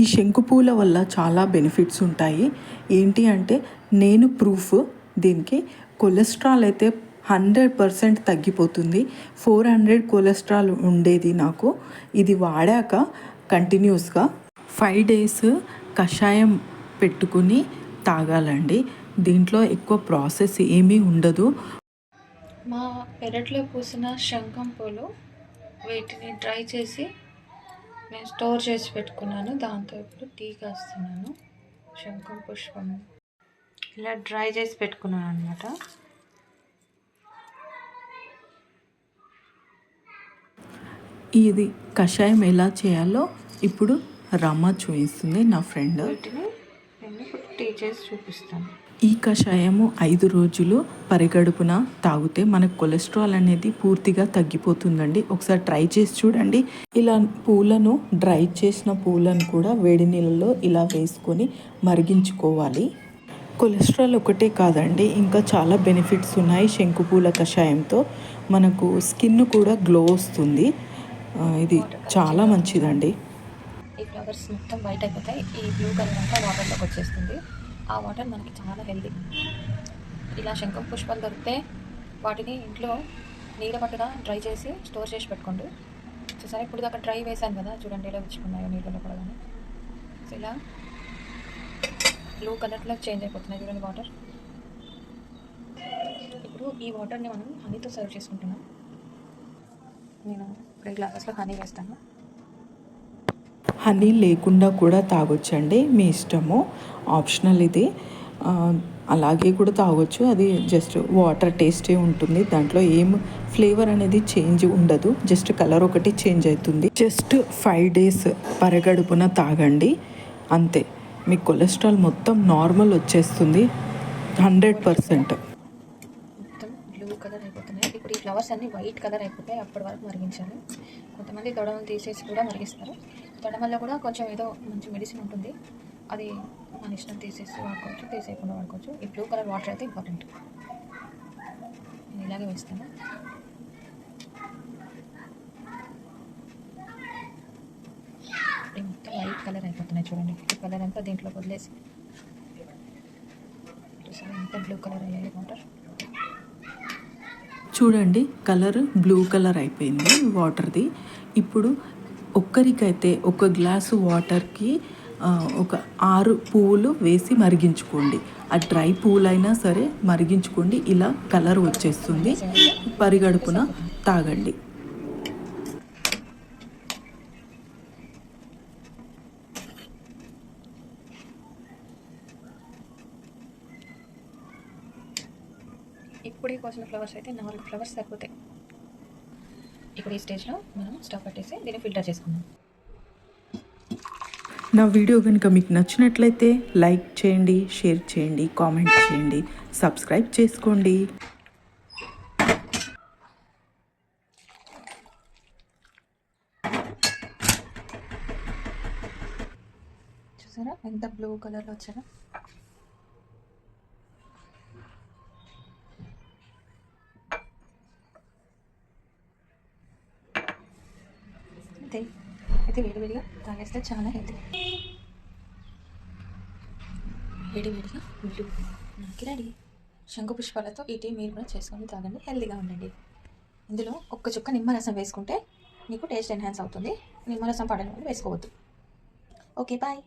ఈ శంకు పూల వల్ల చాలా బెనిఫిట్స్ ఉంటాయి. ఏంటి అంటే నేను ప్రూఫ్ దీనికి కొలెస్ట్రాల్ అయితే హండ్రెడ్ పర్సెంట్ తగ్గిపోతుంది. ఫోర్ హండ్రెడ్ కొలెస్ట్రాల్ ఉండేది నాకు. ఇది వాడాక కంటిన్యూస్గా ఫైవ్ డేస్ కషాయం పెట్టుకుని తాగాలండి. దీంట్లో ఎక్కువ ప్రాసెస్ ఏమీ ఉండదు. మా పెరట్లో పూసిన శంఖం పూలు వీటిని డ్రై చేసి నేను స్టోర్ చేసి పెట్టుకున్నాను. దాంతో ఇప్పుడు టీ కాస్తున్నాను. శంఖం పుష్పం ఇలా డ్రై చేసి పెట్టుకున్నాను అనమాట ఇది కషాయం ఎలా చేయాలో ఇప్పుడు రమ్మ చూపిస్తుంది నా ఫ్రెండ్. వీటిని నేను ఇప్పుడు చేసి చూపిస్తాను. ఈ కషాయము ఐదు రోజులు పరిగడుపున తాగితే మనకు కొలెస్ట్రాల్ అనేది పూర్తిగా తగ్గిపోతుందండి. ఒకసారి ట్రై చేసి చూడండి. ఇలా పూలను డ్రై చేసిన పూలను కూడా వేడి నీళ్ళలో ఇలా వేసుకొని మరిగించుకోవాలి. కొలెస్ట్రాల్ ఒకటే కాదండి ఇంకా చాలా బెనిఫిట్స్ ఉన్నాయి శంకుపూల కషాయంతో. మనకు స్కిన్ కూడా గ్లో వస్తుంది. ఇది చాలా మంచిదండి. ఈ ఫ్లవర్స్ మొత్తం వైట్ అయిపోతాయి ఈ బ్లూ కలర్ అంతా వాటర్లోకి వచ్చేస్తుంది. ఆ వాటర్ మనకి చాలా హెల్దీ ఇలా శంఖం పుష్పాలు దొరికితే వాటిని ఇంట్లో నీడ పట్టున డ్రై చేసి స్టోర్ చేసి పెట్టుకోండి. చూసారా ఇప్పుడు దాకా డ్రై వేసాను కదా. చూడండి ఇలా విచ్చుకున్నాయో నీళ్ళలో పడగానే సో ఇలా బ్లూ కలర్లో చేంజ్ అయిపోతున్నాయి చూడండి వాటర్ ఇప్పుడు ఈ వాటర్ని మనం హనీతో సర్వ్ చేసుకుంటున్నాం. నేను ఇప్పుడు గ్లాసెస్లో హనీ వేస్తాను. హనీ లేకుండా కూడా తాగొచ్చండి మీ ఇష్టము. ఆప్షనల్ ఇది. అలాగే కూడా తాగొచ్చు. అది జస్ట్ వాటర్ టేస్టే ఉంటుంది. దాంట్లో ఏం ఫ్లేవర్ అనేది చేంజ్ ఉండదు. జస్ట్ కలర్ ఒకటి చేంజ్ అవుతుంది. జస్ట్ ఫైవ్ డేస్ పరగడుపున తాగండి. అంతే. మీ కొలెస్ట్రాల్ మొత్తం నార్మల్ వచ్చేస్తుంది. Hundred percent. మొత్తం బ్లూ కలర్ అయిపోతున్నాయి. ఇప్పుడు ఈ ఫ్లవర్స్ అన్ని వైట్ కలర్ అయిపోతాయి. అప్పటి వరకు మరిగించాలి. కొంతమంది దొడలను తీసేసి కూడా మరిగిస్తారు. తొడమల్లో కూడా కొంచెం ఏదో మంచి మెడిసిన్ ఉంటుంది. అది మన ఇష్టం తీసేసి వాడుకోవచ్చు తీసేయకుండా వాడుకోవచ్చు. ఈ బ్లూ కలర్ వాటర్ అయితే ఇంపార్టెంట్ నేను ఇలాగే వేస్తాను. మొత్తం వైట్ కలర్ అయిపోతున్నాయి చూడండి. ఈ కలర్ అంతా దీంట్లో వదిలేసి ఎంత బ్లూ కలర్ అయ్యాయి వాటర్ చూడండి కలర్ బ్లూ కలర్ అయిపోయింది వాటర్ది ఇప్పుడు ఒక్కరికైతే ఒక గ్లాసు వాటర్కి ఒక ఆరు పువ్వులు వేసి మరిగించుకోండి. ఆ డ్రై పువ్వులైనా సరే మరిగించుకోండి. ఇలా కలర్ వచ్చేస్తుంది. పరిగడుపున తాగండి. ఇప్పుడే కోసిన ఫ్లవర్స్ అయితే నాలుగు ఫ్లవర్స్ సరిపోతాయి. ఇప్పుడు ఈ స్టేజ్లో మనం స్టవ్ పట్టేసి దీన్ని ఫిల్టర్ చేసుకుందాం. నా వీడియో కనుక మీకు నచ్చినట్లయితే లైక్ చేయండి షేర్ చేయండి కామెంట్ చేయండి సబ్స్క్రైబ్ చేసుకోండి. చూసారా? ఎంత బ్లూ కలర్లో వచ్చారా? అంతే. అయితే వేడివేడిగా తాగేస్తే చాలా హెల్తీ. వేడివేడిగా బ్లూ. నాకు రెడీ. శంకు పుష్పాలతో ఈ టీ మీరు కూడా చేసుకొని తాగండి. హెల్తీగా ఉండండి. ఇందులో ఒక్క చుక్క నిమ్మరసం వేసుకుంటే మీకు టేస్ట్ ఎన్హాన్స్ అవుతుంది. నిమ్మరసం పడని వేసుకోవద్దు. Okay bye.